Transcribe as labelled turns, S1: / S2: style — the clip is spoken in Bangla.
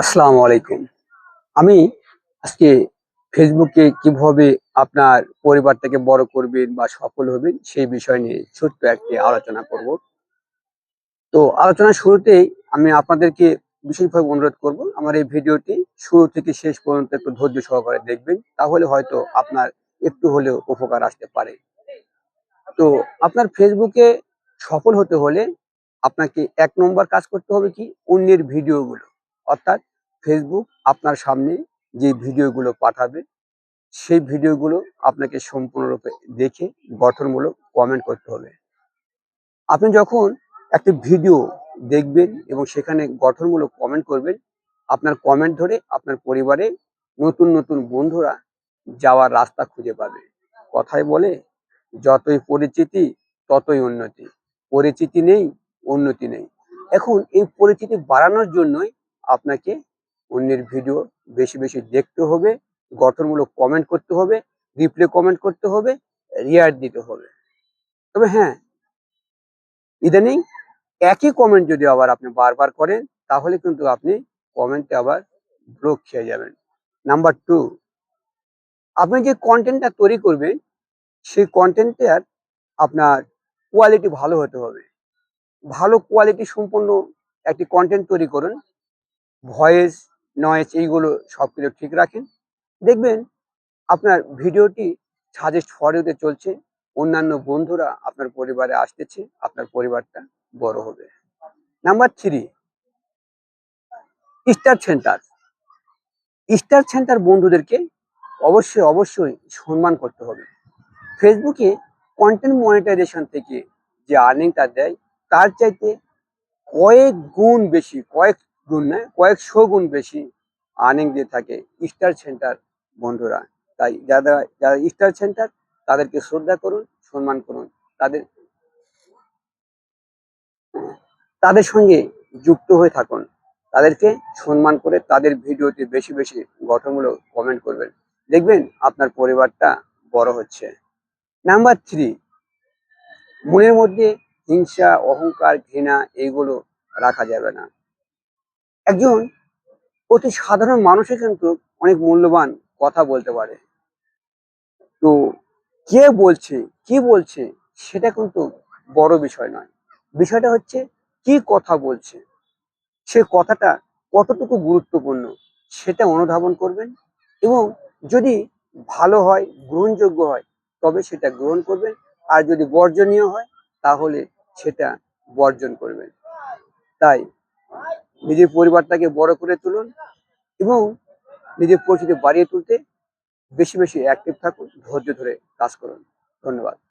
S1: আসসালামু আলাইকুম। আমি আজকে ফেসবুকে কীভাবে আপনার পরিবারটাকে বড় করবেন বা সফল হবেন সেই বিষয় নিয়ে ছোট্ট একটি আলোচনা করব। তো আলোচনা শুরুতেই আমি আপনাদেরকে বিশেষভাবে অনুরোধ করব, আমার এই ভিডিওটি শুরু থেকে শেষ পর্যন্ত একটু ধৈর্য সহকারে দেখবেন, তাহলে হয়তো আপনার একটু হলেও উপকার আসতে পারে। তো আপনার ফেসবুকে সফল হতে হলে আপনাকে এক নম্বর কাজ করতে হবে কি? অন্যের ভিডিওগুলো, অর্থাৎ ফেসবুক আপনার সামনে যে ভিডিওগুলো পাঠাবে, সেই ভিডিওগুলো আপনাকে সম্পূর্ণরূপে দেখে গঠনমূলক কমেন্ট করতে হবে। আপনি যখন একটি ভিডিও দেখবেন এবং সেখানে গঠনমূলক কমেন্ট করবেন, আপনার কমেন্ট ধরে আপনার পরিবারে নতুন নতুন বন্ধুরা যাওয়ার রাস্তা খুঁজে পাবে। কথায় বলে, যতই পরিচিতি, ততই উন্নতি। পরিচিতি নেই, উন্নতি নেই। এখন এই পরিচিতি বাড়ানোর জন্যই আপনাকে অন্যের ভিডিও বেশি বেশি দেখতে হবে, গঠনমূলক কমেন্ট করতে হবে রিপ্লে কমেন্ট করতে হবে রিয়ার দিতে হবে। তবে হ্যাঁ ইদানিং একই কমেন্ট যদি আবার আপনি বারবার করেন, তাহলে কিন্তু আপনি কমেন্টে আবার ব্লক খেয়ে যাবেন। নাম্বার টু আপনি যে কন্টেন্টটা তৈরি করবেন, সেই কন্টেন্টের আপনার কোয়ালিটি ভালো হতে হবে। ভালো কোয়ালিটি সম্পন্ন একটি কন্টেন্ট তৈরি করুন ভয়েস নয়েজ এইগুলো সব কিছু ঠিক রাখেন। দেখবেন আপনার ভিডিওটি সাজেস্ট ফরেতে চলছে, অন্যান্য বন্ধুরা আপনার পরিবারে আসতেছে, আপনার পরিবারটা বড় হবে। Number three star center star center বন্ধুদেরকে অবশ্যই অবশ্যই সম্মান করতে হবে। ফেসবুকে কন্টেন্ট মনিটাইজেশন থেকে যে আর্নিংটা দেয়, তার চাইতে কয়েক গুণ বেশি, কয়েক গুণ নয়, কয়েকশো গুণ বেশি আর্নিং দিয়ে থাকে স্টার সেন্টার বন্ধুরা। তাই যারা যারা স্টার সেন্টার তাদেরকে শ্রদ্ধা করুন, সম্মান করুন। তাদের তাদের সঙ্গে যুক্ত হয়ে থাকুন। তাদেরকে সম্মান করে তাদের ভিডিওতে বেশি বেশি গঠনমূলক কমেন্ট করবেন। দেখবেন আপনার পরিবারটা বড় হচ্ছে। নাম্বার থ্রি মনের মধ্যে হিংসা, অহংকার, ঘৃণা এইগুলো রাখা যাবে না। একজন অতি সাধারণ মানুষই কিন্তু অনেক মূল্যবান কথা বলতে পারে। তো কে বলছে, কি বলছে, সেটা কিন্তু বড় বিষয় নয়। বিষয়টা হচ্ছে, কি কথা বলছে? সে কথাটা কতটুকু গুরুত্বপূর্ণ, সেটা অনুধাবন করবেন এবং যদি ভালো হয়, গ্রহণযোগ্য হয়, তবে সেটা গ্রহণ করবেন। আর যদি বর্জনীয় হয়, তাহলে সেটা বর্জন করবেন। তাই নিজের পরিবারটাকে বড় করে তুলুন এবং নিজের পরিচিতি বাড়িয়ে তুলতে বেশি বেশি অ্যাক্টিভ থাকুন, ধৈর্য ধরে কাজ করুন। ধন্যবাদ।